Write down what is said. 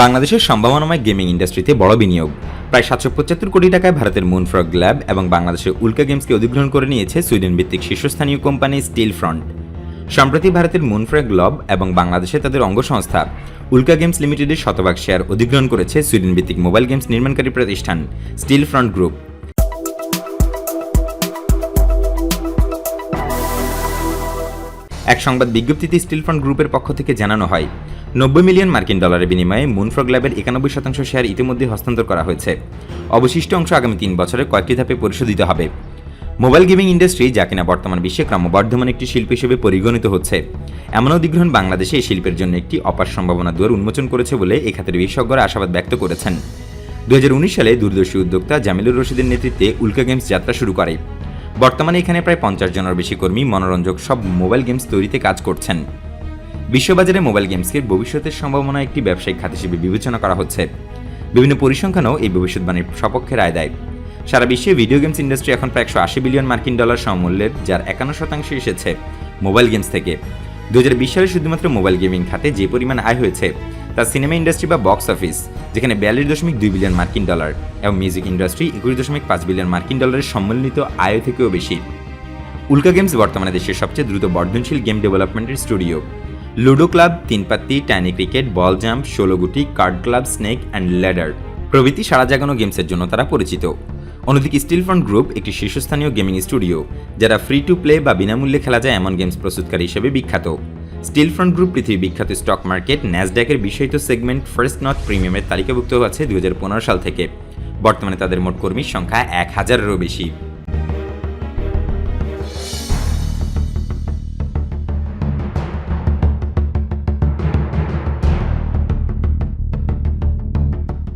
বাংলাদেশের সম্ভাবনাময় গেমিং ইন্ডাস্ট্রিতে বড় বিনিয়োগ। প্রায় সাতশো পঁচাত্তর কোটি টাকায় ভারতের মুনফ্রগ ল্যাব এবং বাংলাদেশের উল্কা গেমসকে অধিগ্রহণ করে নিয়েছে সুইডেন ভিত্তিক শীর্ষস্থানীয় কোম্পানি স্টিল ফ্রন্ট সম্প্রতি ভারতের মুনফ্রগ লব এবং বাংলাদেশে তাদের অঙ্গ সংস্থা উল্কা গেমস লিমিটেডের শতভাগ শেয়ার অধিগ্রহণ করেছে সুইডেন ভিত্তিক মোবাইল গেমস নির্মাণকারী প্রতিষ্ঠান স্টিল ফ্রন্ট গ্রুপ এক সংবাদ বিজ্ঞপ্তিতে স্টিল ফান্ড গ্রুপের পক্ষ থেকে জানানো হয়, নব্বই মিলিয়ন মার্কিন ডলারের বিনিময়ে মুনফ্রগ ল্যাবের একানব্বই শতাংশ শেয়ার ইতিমধ্যে হস্তান্তর করা হয়েছে। অবশিষ্ট অংশ আগামী তিন বছরে কয়েকটি ধাপে পরিশোধিত হবে। মোবাইল গেমিং ইন্ডাস্ট্রি, যা কিনা বর্তমান বিশ্বে ক্রমবর্ধমান একটি শিল্প হিসেবে পরিগণিত হচ্ছে এমন অধিগ্রহণ বাংলাদেশে এই শিল্পের জন্য একটি অপার সম্ভাবনা দুয়ার উন্মোচন করেছে বলে এই খাতের বিশেষজ্ঞরা আশাবাদ ব্যক্ত করেছেন। দু হাজার উনিশ সালে দূরদর্শী উদ্যোক্তা জামিলুর রশিদের নেতৃত্বে উল্কা গেমস যাত্রা শুরু করে। বর্তমানে এখানে প্রায় পঞ্চাশ জনের বেশি কর্মী, মনোরঞ্জক সব মোবাইল গেমস তৈরিতে কাজ করছেন। বিশ্ববাজারে মোবাইল গেমসকে ভবিষ্যতের সম্ভাবনা একটি ব্যবসায়িক খাত হিসেবে বিবেচনা করা হচ্ছে। বিভিন্ন পরিসংখ্যানও এই ভবিষ্যৎবাণীর সপক্ষে রায় দেয়। সারা বিশ্বে ভিডিও গেমস ইন্ডাস্ট্রি এখন প্রায় একশো আশি বিলিয়ন মার্কিন ডলার সমমূল্যের যার একান্ন শতাংশ এসেছে মোবাইল গেমস থেকে। দু হাজার সালে শুধুমাত্র মোবাইল গেমিং খাতে যে পরিমাণ আয় হয়েছে তা সিনেমা ইন্ডাস্ট্রি বা বক্স অফিস, যেখানে বিয়াল্লিশ দশমিক দুই বিলিয়ন মার্কিন ডলার এবং মিউজিক ইন্ডাস্ট্রি একুশ দশমিক পাঁচ বিলিয়ন মার্কিন ডলারের সম্মিলিত আয় থেকেও বেশি। উল্কা গেমস বর্তমানে দেশের সবচেয়ে দ্রুত বর্ধনশীল গেম ডেভেলপমেন্টের studio. Ludo club, Teen Patti tiny cricket, ball jump, ষোলো গুটি, card club, snake and ladder প্রভৃতি সারা জাগানো গেমসের জন্য তারা পরিচিত। অন্যদিকে স্টিল ফ্রন্ট গ্রুপ একটি শীর্ষস্থানীয় গেমিং স্টুডিও, যারা ফ্রি টু প্লে বা বিনামূল্যে খেলা যায় এমন গেমস প্রস্তুতকারী হিসেবে বিখ্যাত। স্টিল ফ্রন্ট গ্রুপ পৃথিবী বিখ্যাত স্টক মার্কেট ন্যাসড্যাকের বিষয়িত সেগমেন্ট ফার্স্ট নর্থ প্রিমিয়ামের তালিকাভুক্ত আছে দু হাজার পনেরো সাল থেকে। বর্তমানে তাদের মোট কর্মীর সংখ্যা এক হাজারেরও বেশি।